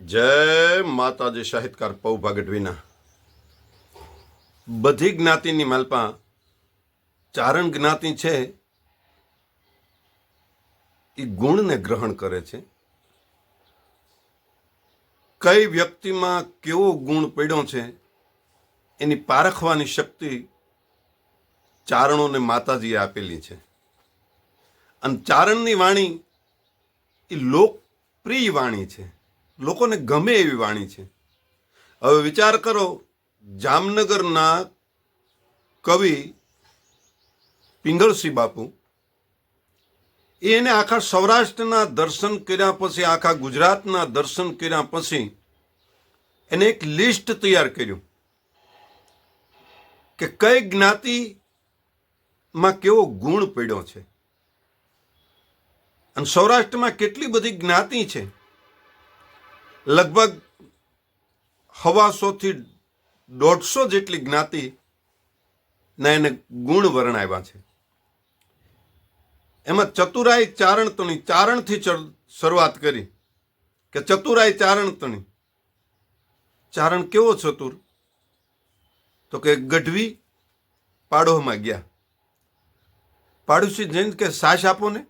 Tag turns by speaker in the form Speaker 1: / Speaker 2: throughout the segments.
Speaker 1: જય માતાજી સાહિત્યકાર પૌ ગઢવીના બધી જ્ઞાતિની માલપા ચારણ જ્ઞાતિ છે એ ગુણને ગ્રહણ કરે છે. કઈ વ્યક્તિમાં કેવો ગુણ પડ્યો છે એની પારખવાની શક્તિ ચારણોને માતાજીએ આપેલી છે. અને ચારણની વાણી એ લોકપ્રિય વાણી છે. લોકોને ગમે એવી વાણી છે. હવે વિચાર કરો, જામનગરના કવિ પિંગળસિંહ બાપુ એને આખા સૌરાષ્ટ્રના દર્શન કર્યા પછી, આખા ગુજરાતના દર્શન કર્યા પછી, એને એક લિસ્ટ તૈયાર કર્યું કે કઈ જ્ઞાતિમાં કેવો ગુણ પડ્યો છે. અને સૌરાષ્ટ્રમાં કેટલી બધી જ્ઞાતિ છે. લગભગ હવાસોથી દોઢસો જેટલી જ્ઞાતિ ના એને ગુણ વર્ણાવ્યા છે. એમાં ચતુરાઈ ચારણતણી, ચારણથી ચર- શરૂઆત કરી કે ચતુરાઈ ચારણતણી. ચારણ કેવો ચતુર? તો કે ગઢવી પાડોમાં ગયા. પાડોશી જઈને કે સાસ આપો ને?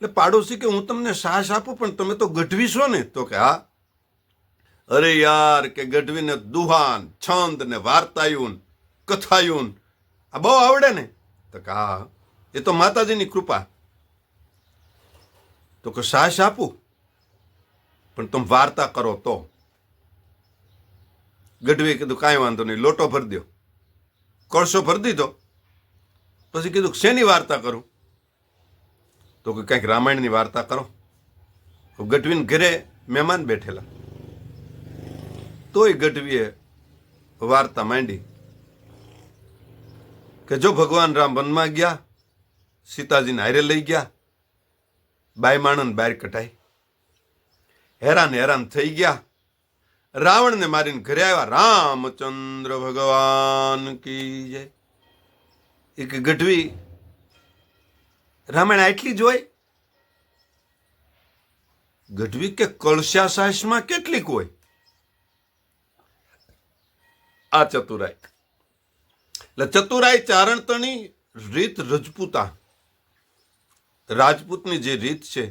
Speaker 1: એટલે પાડોશી કે હું તમને સાહસ આપું, પણ તમે તો ગઢવી છો ને, તો કે હા. અરે યાર, કે ગઢવીને દુહાન, છંદ ને વાર્તાયુન, કથાયુન, આ બહુ આવડે ને. તો કે હા, એ તો માતાજીની કૃપા. તો કે સાહસ આપું, પણ તમે વાર્તા કરો તો. ગઢવીએ કીધું, કાંઈ વાંધો નહીં, લોટો ભરી દો કળશો ભરી દીધો. પછી કીધું, શેની વાર્તા કરું? તો કે કંઈક રામાયણની વાર્તા કરો. ગઢવીને ઘરે મહેમાન બેઠેલા. તોય ગઢવીએ વાર્તા માંડી કે જો ભગવાન રામ વનમાં ગયા, સીતાજીને હારે લઈ ગયા, બાઈ માણન બહાર કટાઈ હેરાન હેરાન થઈ ગયા. રાવણને મારીને ઘરે આવ્યા, રામચંદ્ર ભગવાન કી જય. એક ગઢવી રામાયણ આટલી જ ગઢવી કે કળશા સાસમાં કેટલીક હોય? આ ચતુરાય એટલે ચતુરાય ચારણતણી રીત રજપૂતા. રાજપૂતની જે રીત છે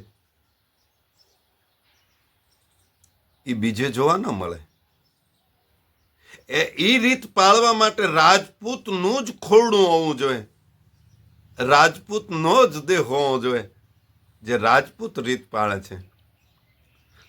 Speaker 1: એ બીજે જોવા ન મળે. એ રીત પાળવા માટે રાજપૂતનું જ ખોરડું હોવું જોઈએ. રાજપૂતનો જ દેહ હોવો જોઈએ. જે રાજપૂત રીત પાળે છે.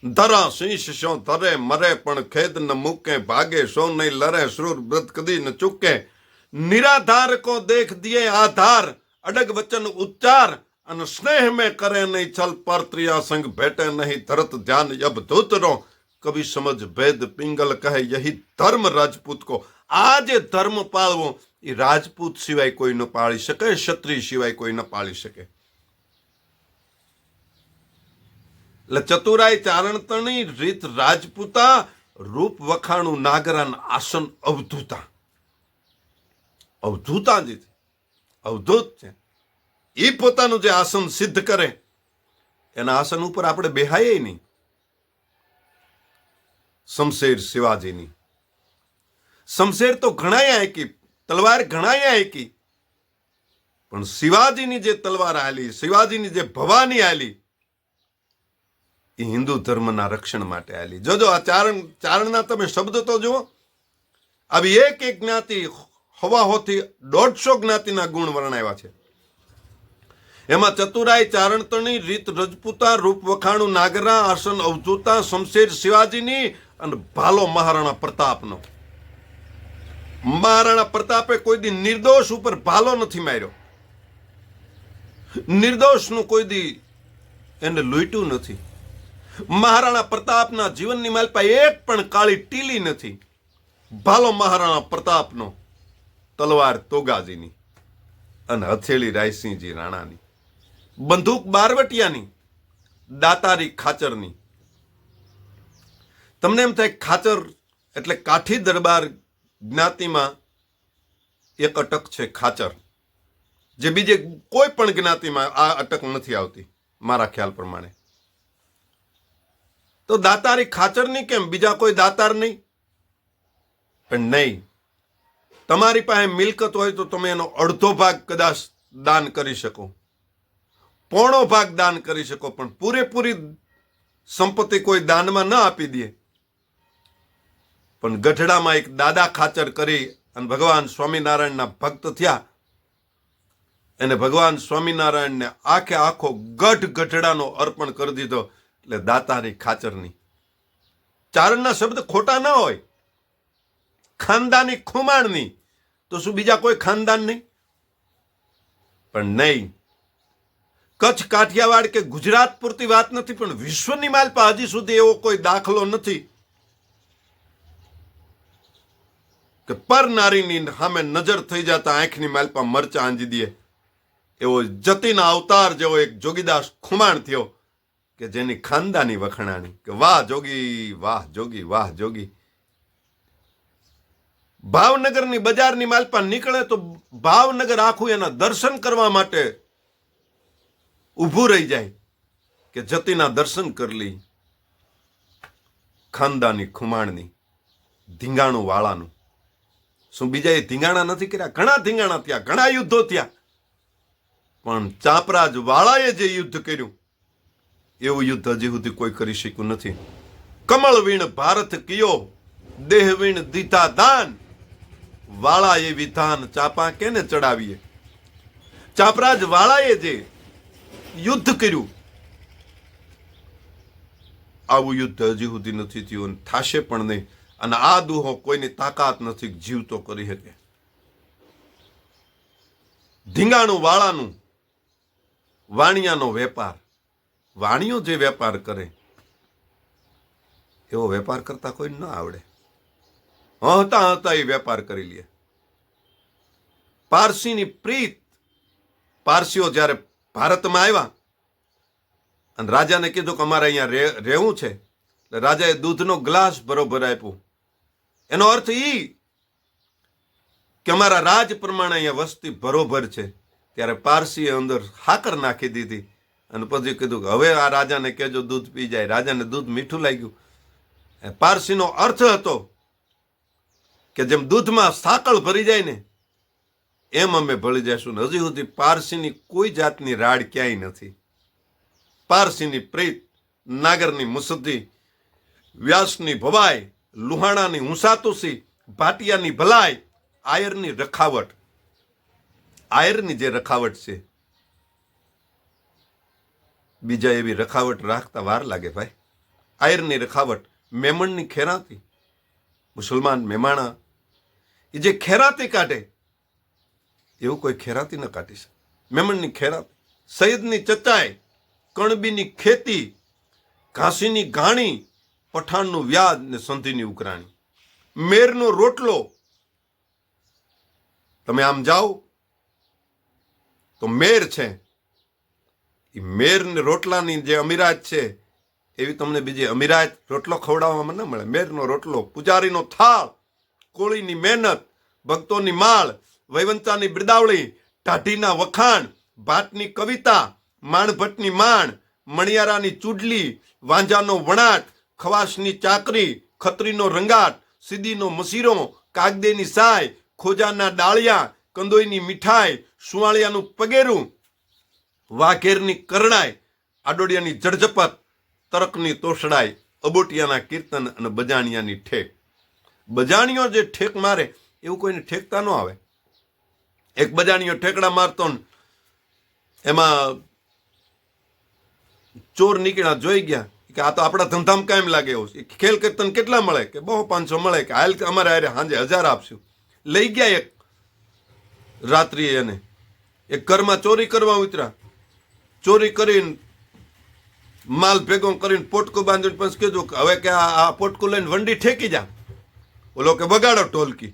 Speaker 1: ધરા શીશ શો તરે મરે, પણ ખેદ ન મૂકે, ભાગે શો નહીં લરે, શ્રુર વ્રત કદી ન ચૂકે. નિરાધાર કો દેખ દિયે આધાર, અડગ વચન ઉચ્ચાર, અને સ્નેહ મેં કરે નહીં છલ પરત્રિયા સંગ ભેટે નહીં, ધરત ધ્યાન યબ ધૂતરો કવિ સમજ ભેદ પિંગલ કહે, યહી ધર્મ રાજપૂત કો. આ જે ધર્મ પાળવો એ રાજપૂત સિવાય કોઈ ન પાળી શકે, ક્ષત્રિય સિવાય કોઈ ન પાળી શકે. એટલે ચતુરાય ચારણતણી રીત રાજપૂતા, રૂપ વખાણું નાગરાન આસન અવધૂતા. અવધૂતા જ અવધૂત છે. એ પોતાનું જે આસન સિદ્ધ કરે, એના આસન ઉપર આપણે બેહાઈએ નહીં. શમશેર શિવાજીની. શમશેર તો ઘણા આંકી તલવાર ઘણાય આંકી પણ શિવાજીની જે તલવાર આલી શિવાજીની જે ભવાની આલી એ હિન્દુ ધર્મના રક્ષણ માટે આલી જોજો, આ ચારણ, ચારણના તમે શબ્દ તો જુઓ. આવી એક એક જ્ઞાતિ હવાહોથી દોઢસો જ્ઞાતિના ગુણ વર્ણાવ્યા છે. એમાં ચતુરાય ચારણતણી, રીત રજપૂતા, રૂપ વખાણું, નાગરા, આસન અવધૂતા, શમશેર શિવાજીની અને ભાલો મહારાણા પ્રતાપનો. મહારાણા પ્રતાપે કોઈ દી નિર્દોષ ઉપર ભાલો નથી માર્યો. નિર્દોષનું કોઈ દી એને લૂંટ્યું નથી. મહારાણા પ્રતાપના જીવનની માલપા એક પણ કાળી ટીલી નથી. ભાલો મહારાણા પ્રતાપનો તલવાર તોગાજીની અને હથેળી રાયસિંહજી રાણાની. બંદૂક બારવટિયાની, દાતારી ખાચરની. તમને એમ થાય ખાચર એટલે કાઠી દરબાર જ્ઞાતિમાં એક અટક છે, ખાચર. જે બીજે કોઈ પણ જ્ઞાતિમાં આ અટક નથી આવતી, મારા ખ્યાલ પ્રમાણે. તો દાતારી ખાચરની કેમ? બીજા કોઈ દાતાર નહીં? પણ નહીં. તમારી પાસે મિલકત હોય તો તમે એનો અડધો ભાગ કદાચ દાન કરી શકો. પોણો ભાગ દાન કરી શકો, પણ પૂરેપૂરી સંપત્તિ કોઈ દાનમાં ન આપી દે. પણ ગઢડામાં એક દાદા ખાચર કરી અને ભગવાન સ્વામિનારાયણના ભક્ત થયા. એને ભગવાન સ્વામિનારાયણને આખે આખો ગઢ ગઢડાનો અર્પણ કરી દીધો. એટલે દાતાની ખાચરની. ચારણના શબ્દ ખોટા ના હોય. ખાનદાની ખુમાણની. તો શું બીજા કોઈ ખાનદાન નહીં? પણ નહીં. કચ્છ કાઠિયાવાડ કે ગુજરાત પૂરતી વાત નથી, પણ વિશ્વની માલપા હજી સુધી એવો કોઈ દાખલો નથી. કે પર નારીની સામે નજર થઈ જતા આંખની માલપા મરચા આંજી દે. એવો જતીના અવતાર જેવો એક જોગીદાસ ખુમાણ થયો કે જેની ખાનદાની વખણાણી. કે વાહ જોગી વાહ જોગી વાહ જોગી. ભાવનગરની બજારની માલપા નીકળે તો ભાવનગર આખું એના દર્શન કરવા માટે ઊભું રહી જાય કે જતીના દર્શન કરી લઈ ખાનદાની ખુમાણની ધીંગાણું વાળાનું શું બીજા એ ધીંગાણા નથી કર્યા? ઘણા ધીંગાણા થયા, ઘણા યુદ્ધો થયા. પણ ચાપરાજ વાળાએ જે યુદ્ધ કર્યું, એવું યુદ્ધ હજી સુધી કોઈ કરી શક્યું નથી. કમળ વીણ ભારત કિયો દેહ વીણ દીધા દાન. વાળા એ વિધાન ચાપા કેને ચડાવીએ? ચાપરાજ વાળાએ જે યુદ્ધ કર્યું, આવું યુદ્ધ હજી સુધી નથી થયું થાશે પણ નહીં. અને આ દુહો કોઈની તાકાત નથી જીવતો કરી શકે. ધીંગાણું વાળાનું વાણિયાનો વેપાર. વાણિયો જે વેપાર કરે, એવો વેપાર કરતા કોઈ ન આવડે. હતા હતા એ વેપાર કરી લે. પારસીની પ્રીત, પારસીઓ જ્યારે ભારતમાં આવ્યા, અને રાજાને કીધું કે અમારે અહીંયા રહેવું છે, એટલે રાજાએ દૂધનો ગ્લાસ બરોબર આપ્યો. એનો અર્થ એ કે અમારા રાજ પ્રમાણે અહીંયા વસ્તી બરોબર છે. ત્યારે પારસીએ અંદર હાકર નાખી દીધી અને પછી કીધું કે હવે આ રાજાને કહેજો દૂધ પી જાય. રાજાને દૂધ મીઠું લાગ્યું. પારસીનો અર્થ હતો કે જેમ દૂધમાં સાકળ ભરી જાય ને, એમ અમે ભળી જઈશું ને. હજી સુધી પારસીની કોઈ જાતની રાડ ક્યાંય નથી. પારસીની પ્રીત, નાગરની મુસદ્દી, વ્યાસની ભવાઈ લુહાણાની હુંસાતુસી ભાટિયાની ભલાઈ, આયરની રખાવટ. આયરની જે રખાવટ છે, બીજા એવી રખાવટ રાખતા વાર લાગે ભાઈ. આયરની રખાવટ મેમણની ખેરાતી, મુસલમાન મેમાણા એ જે ખેરાતી કાઢે, એવું કોઈ ખેરાતી ન કાઢી શકે. મેમણની ખેરાતી. સૈયદની ચચાઈ, કણબીની ખેતી, ઘાસીની ઘાણી પઠાણનું વ્યાજ ને સંધિની ઉકરાણી. મેરનો રોટલો. તમે આમ જાઓ, તો મેર છે. એ મેર ને રોટલાની જે અમીરાત છે, એવી તમને બીજી અમીરાત રોટલો ખવડાવવામાં ન મળે. મેરનો રોટલો, પૂજારીનો થાળ, કોળીની મહેનત, ભક્તોની માળ, વૈવંતાની બિરદાવળી, ટાઢીના વખાણ ભાટની કવિતા, માણભટ્ટની માણ, મણિયારાની ચૂડલી, વાંજાનો વણાટ ખવાસની ચાકરી, ખત્રીનો રંગાટ, સીદીનો મસીરો કાગદેની સાય, ખોજાના ડાળિયા, કંદોઈની મીઠાઈ, સુવાળિયાનું પગેરું, વાઘેરની કરડાઈ, આડોડિયાની જડજપત તરકની તોષડાઈ અબોટિયાના કીર્તન અને બજાણિયાની ઠેક. બજાણીઓ જે ઠેક મારે, એવું કોઈને ઠેકતા ન આવે. એક બજાણીઓ ઠેકડા મારતો ને, એમાં ચોર નીકળ્યા, જોઈ ગયા. કે આ તો આપણા ધંધામ કાયમ લાગે એવું છે. ખેલ કીર્તન કેટલા મળે? કે બહુ પાંચસો મળે? કે હાલ અમારે હારે સાંજે હજાર આપશું. લઈ ગયા એક રાત્રિએ એને. એક ઘરમાં ચોરી કરવા ઉતર્યા. ચોરી કરીને માલ ભેગો કરીને પોટકું બાંધીને પછી કીધું કે હવે કે આ પોટકું લઈને વંડી ઠેકી જા. ઓલો કે વગાડો ઢોલકી.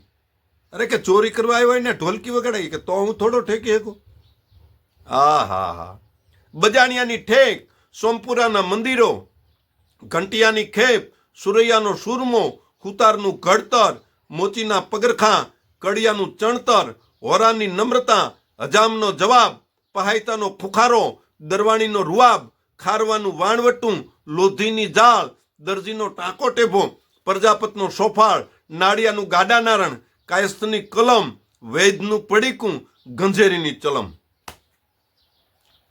Speaker 1: અરે કે ચોરી કરવા આવ્યો ને ઢોલકી વગાડાય કે તો હું થોડો ઠેકી શકું? હા હા હા. બજાણિયાની ઠેક, સોમપુરાના મંદિરો ઘંટિયાની ખેપ, સુરૈયાનો સુરમો, હુતારનું ઘડતર મોચીના પગરખાં, કડિયાનું ચણતર હોરાની નમ્રતા હજામનો જવાબ, પહાયતાનો ફુખારો, દરવાણીનો રૂઆબ, ખારવાનું વાણવટું, લોધીની જાળ, દરજીનો ટાંકો ટેભો, પ્રજાપતનો સોફાળ, નાળિયાનું ગાડા નારણ, કાયસ્થની કલમ, વૈદનું પડીકું, ગંજેરીની ચલમ.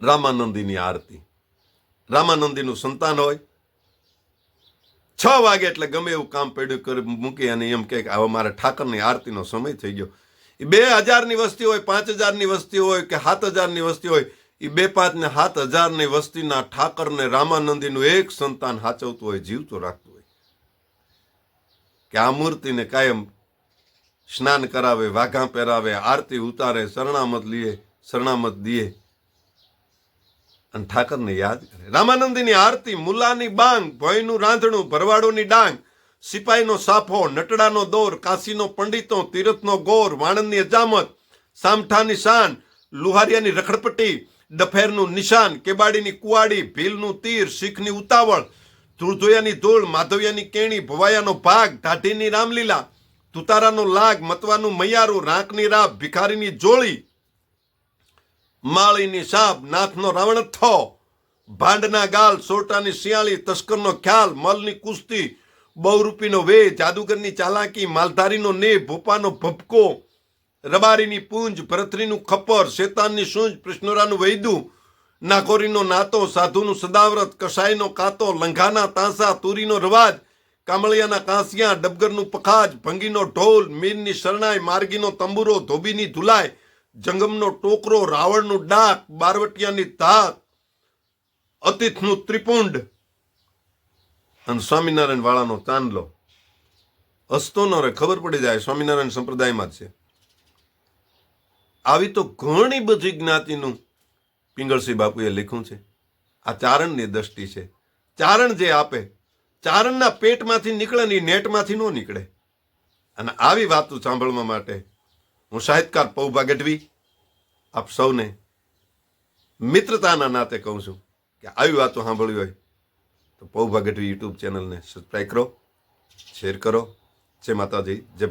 Speaker 1: રામાનંદીની આરતી. રામાનંદીનું સંતાન હોય છ વાગે એટલે ગમે એવું કામ પડ્યું કરી મૂકી અને એમ કે હવે મારે ઠાકરની આરતીનો સમય થઈ ગયો. એ બે હજારની વસ્તી હોય, પાંચ હજારની વસ્તી હોય કે સાત હજારની વસ્તી હોય એ બે પાંચ ને સાત હજારની વસ્તીના ઠાકરને રામાનંદીનું એક સંતાન હાચવતું હોય, જીવતું રાખતું હોય. કે આ મૂર્તિને કાયમ સ્નાન કરાવે, વાઘા પહેરાવે, આરતી ઉતારે, શરણામત લીએ શરણામત દીએ. અને ઠાકરને યાદ કરે. રામાનંદીની આરતી મુલાની બાંગ, ભોયનું રાંધણું, ભરવાડોની ડાંગ સિપાહીનો સાફો, નટડાનો દોર, કાશીનો પંડિતો, તીરથનો ગોર, વાણંદની અજામત, સામઠાની શાન, લુહારિયાની રખડપટ્ટી ડફેરનું નિશાન, કેબાડીની કુવાડી, ભીલનું તીર, શીખની ઉતાવળ ધૂળધોયાની ધૂળ, માધવિયાની કેણી, ભવાયાનો ભાગ, ઢાઢીની રામલીલા, તુતારાનો લાગ, મતવાનું મૈયારું, રાંકની રાબ, ભિખારીની જોળી માળીની સાપ નાથનો રાવણથ્થો ભાંડના ગાલ, સોટાની શિયાળી, તસ્કરનો ખ્યાલ, મલની કુસ્તી, બહુરૂપીનો વે જાદુગરની ચાલાકી, માલધારીનો ને ભોપાનો ભપકો રબારીની પૂંજ, ભરતરીનું ખપ્પર, શેતાનની સૂંજ, કૃષ્ણરાનું વૈદું નાકોરીનો નાતો, સાધુનું સદાવ્રત, કસાઈનો કાતો, લંઘાના તાંસા, તુરીનો રવાજ, કામળિયાના કાંસિયા, ડબગરનું પખાજ, ભંગીનો ઢોલ મીરની શરણાઈ, માર્ગીનો તંબુરો, ધોબીની ધુલાઈ જંગમનો ટોકરો, રાવણનું ડાક, બારવટિયાની તાક અતિથનું ત્રિપુંડ. અને સ્વામિનારાયણ વાળાનો ચાંદલો હસતો ન ખબર પડી જાય, સ્વામિનારાયણ સંપ્રદાયમાં છે. આવી તો ઘણી બધી જ્ઞાતિનું પિંગળસિંહ બાપુએ લખ્યું છે. આ ચારણની દ્રષ્ટિ છે. ચારણ જે આપે, ચારણના પેટમાંથી નીકળે ને નેટમાંથી ન નીકળે. અને આવી વાતો સાંભળવા માટે હું સાહિત્યકાર પૌભા ગઢવી આપ સૌને મિત્રતાના નાતે કહું છું કે આવી વાતો સાંભળવી હોય તો પૌભા ગઢવી યુટ્યુબ ચેનલને સબસ્ક્રાઈબ કરો શેર કરો. જય માતાજી, જય